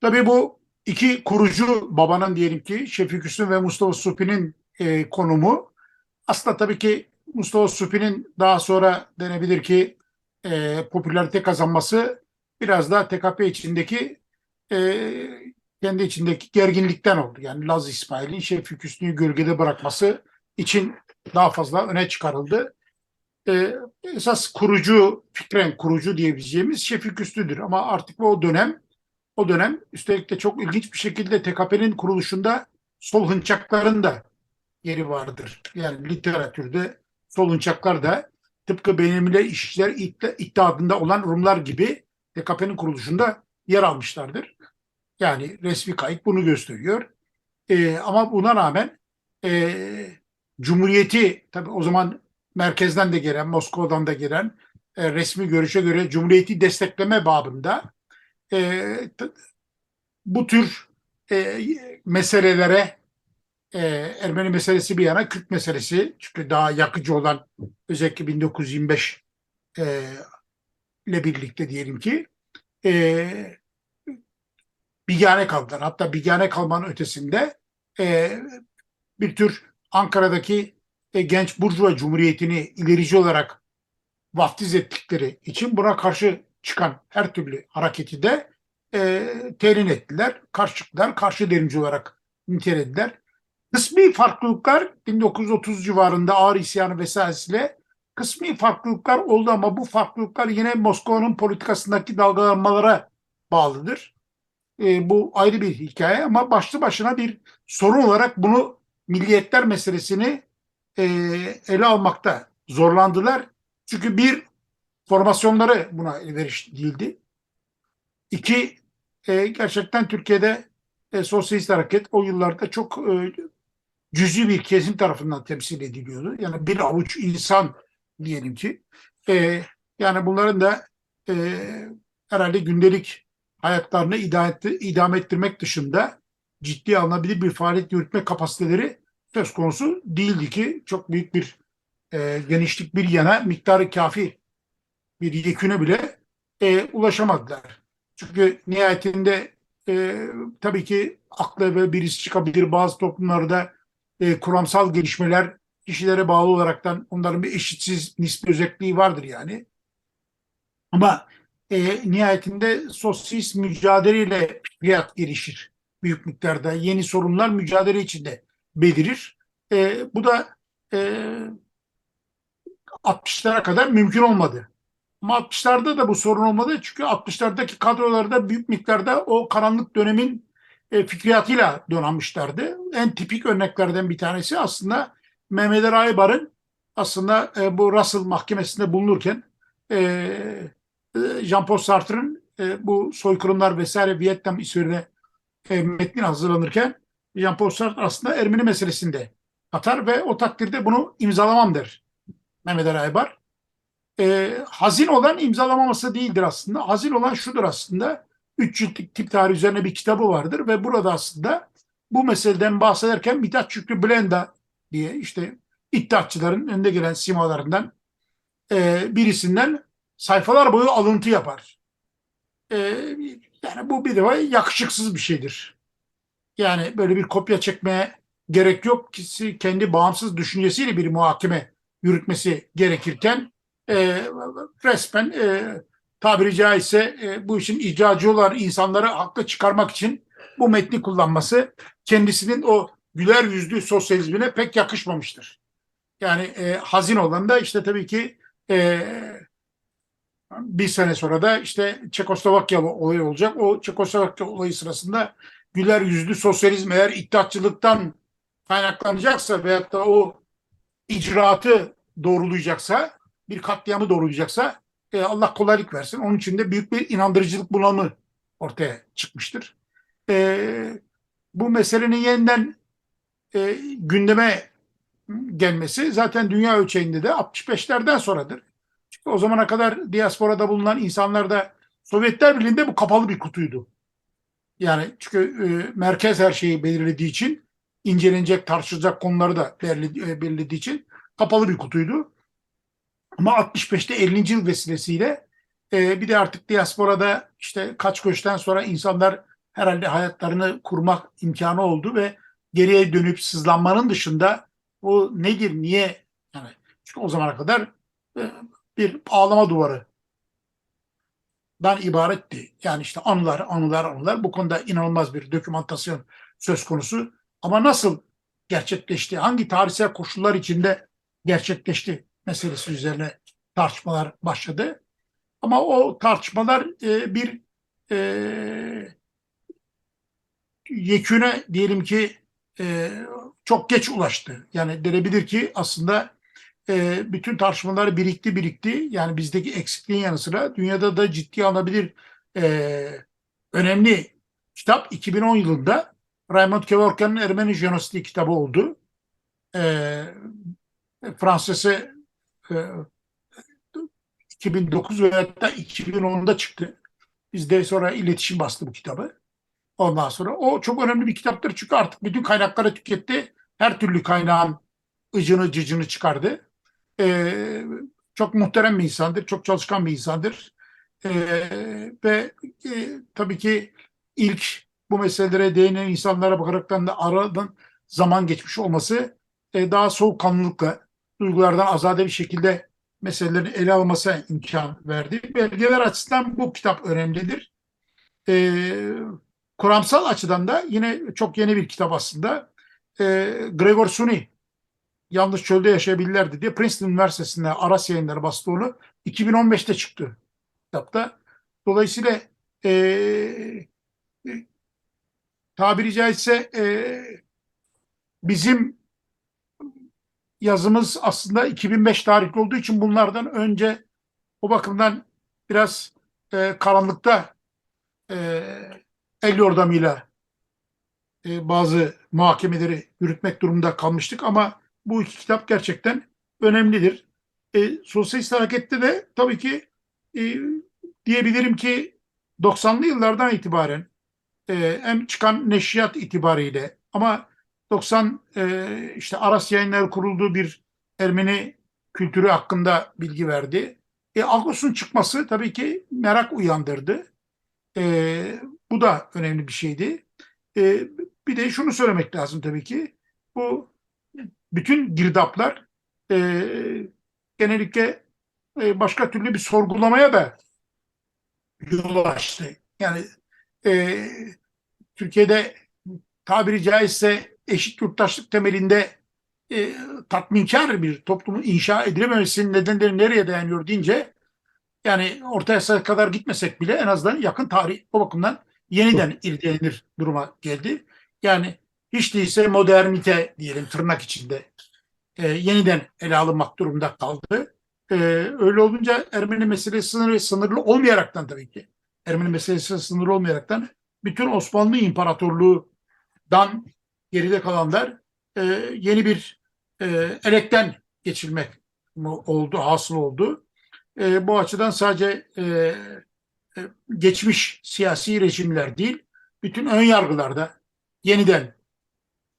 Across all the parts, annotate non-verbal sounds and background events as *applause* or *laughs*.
Tabii bu iki kurucu babanın diyelim ki Şefik Hüsnü ve Mustafa Supi'nin e, konumu aslında tabii ki Mustafa Supi'nin daha sonra denebilir ki e, popülarite kazanması biraz da TKP içindeki e, kendi içindeki gerginlikten oldu. Yani Laz İsmail'in Şefik Hüsnü'yü gölgede bırakması için daha fazla öne çıkarıldı. E, esas kurucu, fikren kurucu diyebileceğimiz Şefik Hüsnü'dür. Ama artık o dönem o dönem üstelik de çok ilginç bir şekilde TKP'nin kuruluşunda sol hınçakların da yeri vardır. Yani literatürde sol hınçaklar da tıpkı benimle işçiler iddiadında olan Rumlar gibi TKP'nin kuruluşunda yer almışlardır. Yani resmi kayıt bunu gösteriyor. Ee, ama buna rağmen e, Cumhuriyeti tabii o zaman merkezden de gelen, Moskova'dan da gelen e, resmi görüşe göre Cumhuriyeti destekleme babında e, bu tür e, meselelere e, Ermeni meselesi bir yana Kürt meselesi çünkü daha yakıcı olan özellikle 1925 e, ile birlikte diyelim ki e, bigane kaldılar. Hatta bigane kalmanın ötesinde e, bir tür Ankara'daki e, genç Burjuva Cumhuriyeti'ni ilerici olarak vaftiz ettikleri için buna karşı çıkan her türlü hareketi de e, terin ettiler, karşı çıktılar, karşı derimci olarak nitelediler. Kısmi farklılıklar 1930 civarında ağır isyanı vesairesiyle kısmi farklılıklar oldu ama bu farklılıklar yine Moskova'nın politikasındaki dalgalanmalara bağlıdır. E, bu ayrı bir hikaye ama başlı başına bir sorun olarak bunu milliyetler meselesini e, ele almakta zorlandılar. Çünkü bir formasyonları buna elverişli değildi. İki, e, gerçekten Türkiye'de e, sosyalist hareket o yıllarda çok e, cüzi bir kesim tarafından temsil ediliyordu. Yani bir avuç insan diyelim ki. E, yani bunların da e, herhalde gündelik hayatlarını idame, ettirmek dışında ciddi alınabilir bir faaliyet yürütme kapasiteleri söz konusu değildi ki çok büyük bir e, genişlik bir yana miktarı kafi bir yeküne bile e, ulaşamadılar. Çünkü nihayetinde e, tabii ki akla ve birisi çıkabilir bazı toplumlarda e, kuramsal gelişmeler kişilere bağlı olaraktan onların bir eşitsiz nispi özelliği vardır yani. Ama e, nihayetinde sosyalist mücadeleyle fiyat gelişir büyük miktarda. Yeni sorunlar mücadele içinde belirir. E, bu da e, 60'lara kadar mümkün olmadı. Ama 60'larda da bu sorun olmadı. Çünkü 60'lardaki kadrolarda büyük miktarda o karanlık dönemin e, fikriyatıyla donanmışlardı. En tipik örneklerden bir tanesi aslında Mehmet Aybar'ın aslında e, bu Russell mahkemesinde bulunurken e, e, Jean-Paul Sartre'ın bu soykırımlar vesaire Vietnam üzerine e, metnin hazırlanırken Jean-Paul Sartre aslında Ermeni meselesinde atar ve o takdirde bunu imzalamam der Mehmet Aybar. E, hazin olan imzalamaması değildir aslında. Hazin olan şudur aslında. Üç ciltlik tip tarih üzerine bir kitabı vardır ve burada aslında bu meseleden bahsederken Mithat Şükrü Blenda diye işte iddiatçıların önde gelen simalarından e, birisinden sayfalar boyu alıntı yapar. E, yani bu bir defa yakışıksız bir şeydir. Yani böyle bir kopya çekmeye gerek yok. Kendi bağımsız düşüncesiyle bir muhakeme yürütmesi gerekirken e, resmen e, tabiri caizse e, bu işin icracı olan insanları haklı çıkarmak için bu metni kullanması kendisinin o güler yüzlü sosyalizmine pek yakışmamıştır. Yani e, hazin olan da işte tabii ki e, bir sene sonra da işte Çekoslovakya olayı olacak. O Çekoslovakya olayı sırasında güler yüzlü sosyalizm eğer iddiatçılıktan kaynaklanacaksa veyahut da o icraatı doğrulayacaksa, bir katliamı doğrulayacaksa e, Allah kolaylık versin. Onun için de büyük bir inandırıcılık bulanımı ortaya çıkmıştır. E, bu meselenin yeniden e, gündeme gelmesi zaten dünya ölçeğinde de 65'lerden sonradır. Çünkü o zamana kadar diasporada bulunan insanlar da Sovyetler Birliği'nde bu kapalı bir kutuydu. Yani çünkü e, merkez her şeyi belirlediği için incelenecek, tartışılacak konuları da e, belirlediği için kapalı bir kutuydu. Ama 65'te 50. yıl vesilesiyle e, bir de artık diasporada işte kaç göçten sonra insanlar herhalde hayatlarını kurmak imkanı oldu ve geriye dönüp sızlanmanın dışında bu nedir, niye yani çünkü o zamana kadar e, bir ağlama duvarı dan ibaretti. Yani işte anılar, anılar, anılar. Bu konuda inanılmaz bir dokümantasyon söz konusu. Ama nasıl gerçekleşti, hangi tarihsel koşullar içinde gerçekleşti meselesi üzerine tartışmalar başladı. Ama o tartışmalar e, bir e, yeküne diyelim ki e, çok geç ulaştı. Yani denebilir ki aslında e, bütün tartışmalar birikti birikti. Yani bizdeki eksikliğin yanı sıra dünyada da ciddi alınabilir e, önemli kitap 2010 yılında Raymond Kevorkian'ın Ermeni Jenosidi kitabı oldu. E, Fransızı 2009 ve hatta 2010'da çıktı. Bizde sonra iletişim bastı bu kitabı. Ondan sonra o çok önemli bir kitaptır çünkü artık bütün kaynakları tüketti. Her türlü kaynağın ıcını cıcını çıkardı. Ee, çok muhterem bir insandır, çok çalışkan bir insandır. Ee, ve e, tabii ki ilk bu meselelere değinen insanlara bakaraktan da aradan zaman geçmiş olması e, daha soğukkanlılıkla duygulardan azade bir şekilde meselelerini ele almasına imkan verdi. Belgeler açısından bu kitap önemlidir. Ee, kuramsal açıdan da yine çok yeni bir kitap aslında. Ee, Gregor Suni Yanlış Çölde Yaşayabilirlerdi diye Princeton Üniversitesi'nde Aras yayınları bastı onu. 2015'te çıktı kitapta. Dolayısıyla e, e, tabiri caizse e, bizim yazımız aslında 2005 tarihli olduğu için bunlardan önce o bakımdan biraz e, karanlıkta e, el yordamıyla e, bazı muhakemeleri yürütmek durumunda kalmıştık ama bu iki kitap gerçekten önemlidir. E, Sosyalist harekette de tabii ki e, diyebilirim ki 90'lı yıllardan itibaren e, hem çıkan neşriyat itibariyle ama 90 e, işte Aras yayınları kurulduğu bir Ermeni kültürü hakkında bilgi verdi. E, Agos'un çıkması tabii ki merak uyandırdı. E, bu da önemli bir şeydi. E, bir de şunu söylemek lazım tabii ki. Bu bütün girdaplar e, genellikle e, başka türlü bir sorgulamaya da yol açtı. Yani e, Türkiye'de tabiri caizse eşit yurttaşlık temelinde e, tatminkar bir toplumu inşa edilememesinin nedenleri nereye dayanıyor deyince yani orta yasa kadar gitmesek bile en azından yakın tarih o bakımdan yeniden irdelenir duruma geldi. Yani hiç değilse modernite diyelim tırnak içinde e, yeniden ele alınmak durumunda kaldı. E, öyle olunca Ermeni meselesi sınırlı, sınırlı olmayaraktan tabii ki Ermeni meselesi sınırlı olmayaraktan bütün Osmanlı İmparatorluğu'dan geride kalanlar e, yeni bir e, elekten geçilmek oldu, hasıl oldu. E, bu açıdan sadece e, e, geçmiş siyasi rejimler değil, bütün ön yargılarda yeniden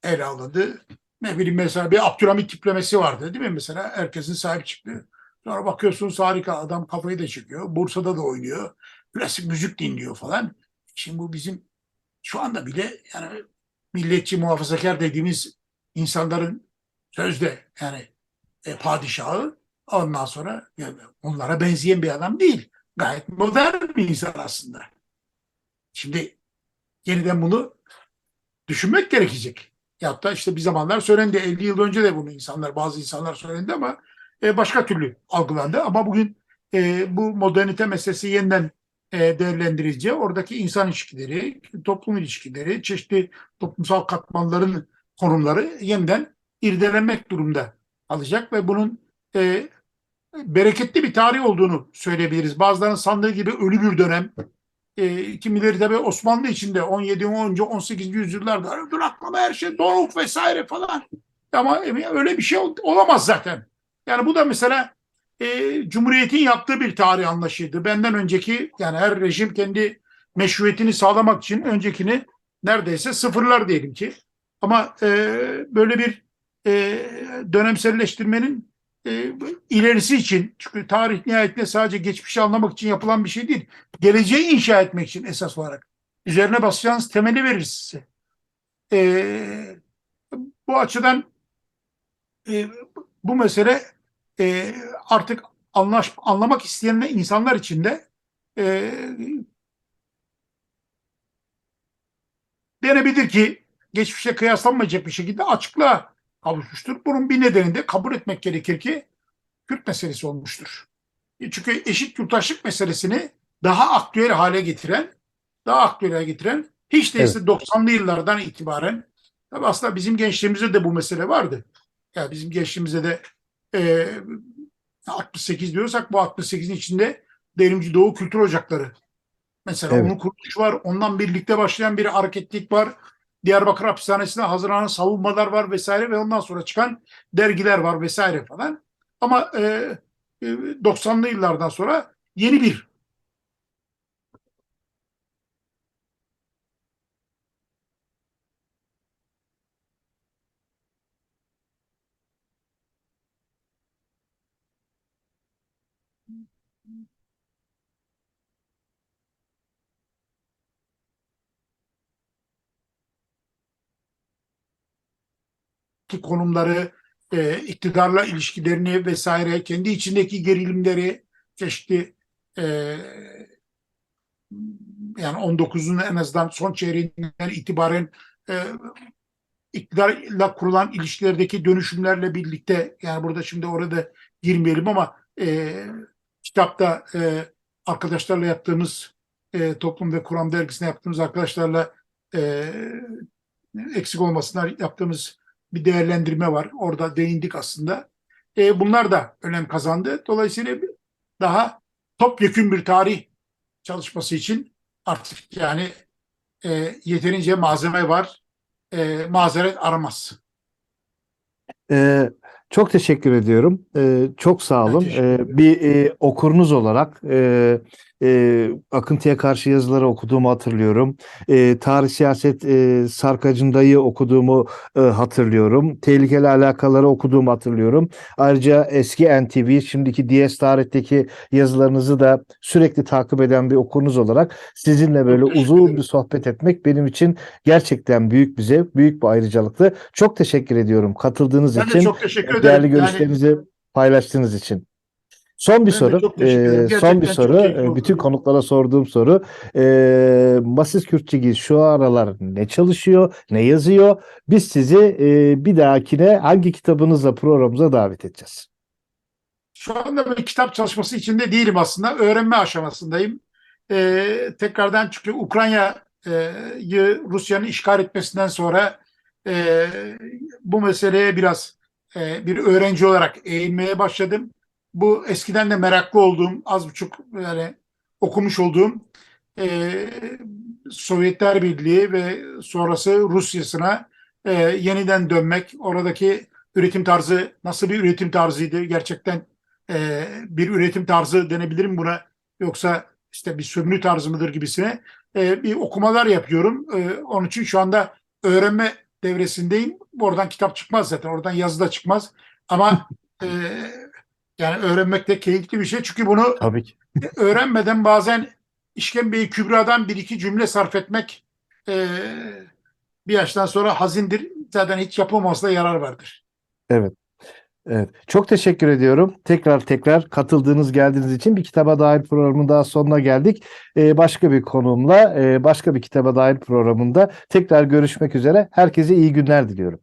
ele alındı. Ne bileyim mesela bir Abdülhamit tiplemesi vardı değil mi mesela? Herkesin sahip çıktı. Sonra bakıyorsunuz harika adam kafayı da çıkıyor. Bursa'da da oynuyor. Klasik müzik dinliyor falan. Şimdi bu bizim şu anda bile yani milliyetçi muhafazakar dediğimiz insanların sözde yani e, padişahı ondan sonra yani onlara benzeyen bir adam değil. Gayet modern bir insan aslında. Şimdi yeniden bunu düşünmek gerekecek. Ya da işte bir zamanlar söylendi. 50 yıl önce de bunu insanlar, bazı insanlar söylendi ama e, başka türlü algılandı. Ama bugün e, bu modernite meselesi yeniden e, değerlendirileceği oradaki insan ilişkileri, toplum ilişkileri, çeşitli toplumsal katmanların konumları yeniden irdelenmek durumda alacak ve bunun e, bereketli bir tarih olduğunu söyleyebiliriz. Bazılarının sandığı gibi ölü bir dönem, e, kimileri tabi Osmanlı içinde 17. 10. 18. yüzyıllarda duraklama her şey doğuk vesaire falan. Ama öyle bir şey olamaz zaten. Yani bu da mesela e, Cumhuriyet'in yaptığı bir tarih anlaşıydı. Benden önceki yani her rejim kendi meşruiyetini sağlamak için öncekini neredeyse sıfırlar diyelim ki. Ama e, böyle bir e, dönemselleştirmenin e, ilerisi için çünkü tarih nihayetinde sadece geçmişi anlamak için yapılan bir şey değil. Geleceği inşa etmek için esas olarak üzerine basacağınız temeli verir size. E, bu açıdan e, bu mesele e, artık anlaş, anlamak isteyen insanlar için de e, denebilir ki geçmişe kıyaslanmayacak bir şekilde açıklığa kavuşmuştur. Bunun bir nedeni de kabul etmek gerekir ki Kürt meselesi olmuştur. E, Çünkü eşit yurttaşlık meselesini daha aktüel hale getiren, daha aktüel hale getiren hiç değilse 90'lı yıllardan itibaren tabii aslında bizim gençliğimizde de bu mesele vardı. Yani bizim gençliğimizde de e, 68 diyorsak bu 68'in içinde Devrimci Doğu Kültür Ocakları. Mesela Evet. onun kuruluşu var. Ondan birlikte başlayan bir hareketlik var. Diyarbakır hapishanesinde hazırlanan savunmalar var vesaire ve ondan sonra çıkan dergiler var vesaire falan. Ama e, e, 90'lı yıllardan sonra yeni bir ki konumları, e, iktidarla ilişkilerini vesaire, kendi içindeki gerilimleri, çeşitli e, yani 19'un en azından son çeyreğinden itibaren e, iktidarla kurulan ilişkilerdeki dönüşümlerle birlikte yani burada şimdi orada girmeyelim ama e, kitapta e, arkadaşlarla yaptığımız e, Toplum ve Kuram dergisine yaptığımız arkadaşlarla e, eksik olmasınlar yaptığımız bir değerlendirme var. Orada değindik aslında. E, bunlar da önem kazandı. Dolayısıyla daha topyekün bir tarih çalışması için artık yani e, yeterince malzeme var. E, mazeret aramaz. Ee, çok teşekkür ediyorum. Ee, çok sağ olun. Ee, bir e, okurunuz olarak e, e, akıntıya karşı yazıları okuduğumu hatırlıyorum. E, tarih siyaset e, sarkacındayı okuduğumu e, hatırlıyorum. Tehlikeli alakaları okuduğumu hatırlıyorum. Ayrıca eski NTV, şimdiki DS Tarih'teki yazılarınızı da sürekli takip eden bir okurunuz olarak sizinle böyle uzun bir sohbet etmek benim için gerçekten büyük bir zevk, büyük bir ayrıcalıktı. Çok teşekkür ediyorum katıldığınız Ben de için. çok teşekkür ederim. Değerli Yani görüşlerinizi paylaştığınız için. Son bir Ben soru. Ee, son bir soru. Ee. Bütün konuklara sorduğum soru. Ee, Masis Kürtçegi şu aralar ne çalışıyor, ne yazıyor? Biz sizi e, bir dahakine hangi kitabınızla programımıza davet edeceğiz? Şu anda bir kitap çalışması içinde değilim aslında. Öğrenme aşamasındayım. Ee, tekrardan çünkü Ukrayna'yı Rusya'nın işgal etmesinden sonra e, bu meseleye biraz e, bir öğrenci olarak eğilmeye başladım. Bu eskiden de meraklı olduğum, az buçuk yani okumuş olduğum e, Sovyetler Birliği ve sonrası Rusya'sına e, yeniden dönmek, oradaki üretim tarzı nasıl bir üretim tarzıydı gerçekten e, bir üretim tarzı denebilir mi buna yoksa işte bir sömürü tarzı mıdır gibisine e, bir okumalar yapıyorum. E, onun için şu anda öğrenme devresindeyim. Oradan kitap çıkmaz zaten. Oradan yazı da çıkmaz. Ama *laughs* e, yani öğrenmek de keyifli bir şey. Çünkü bunu Tabii ki. öğrenmeden bazen işkembeyi kübradan bir iki cümle sarf etmek e, bir yaştan sonra hazindir. Zaten hiç yapılmazsa yarar vardır. Evet. Evet. Çok teşekkür ediyorum. Tekrar tekrar katıldığınız geldiğiniz için bir kitaba dair programın daha sonuna geldik. Ee, başka bir konumla, e, başka bir kitaba dair programında tekrar görüşmek üzere. Herkese iyi günler diliyorum.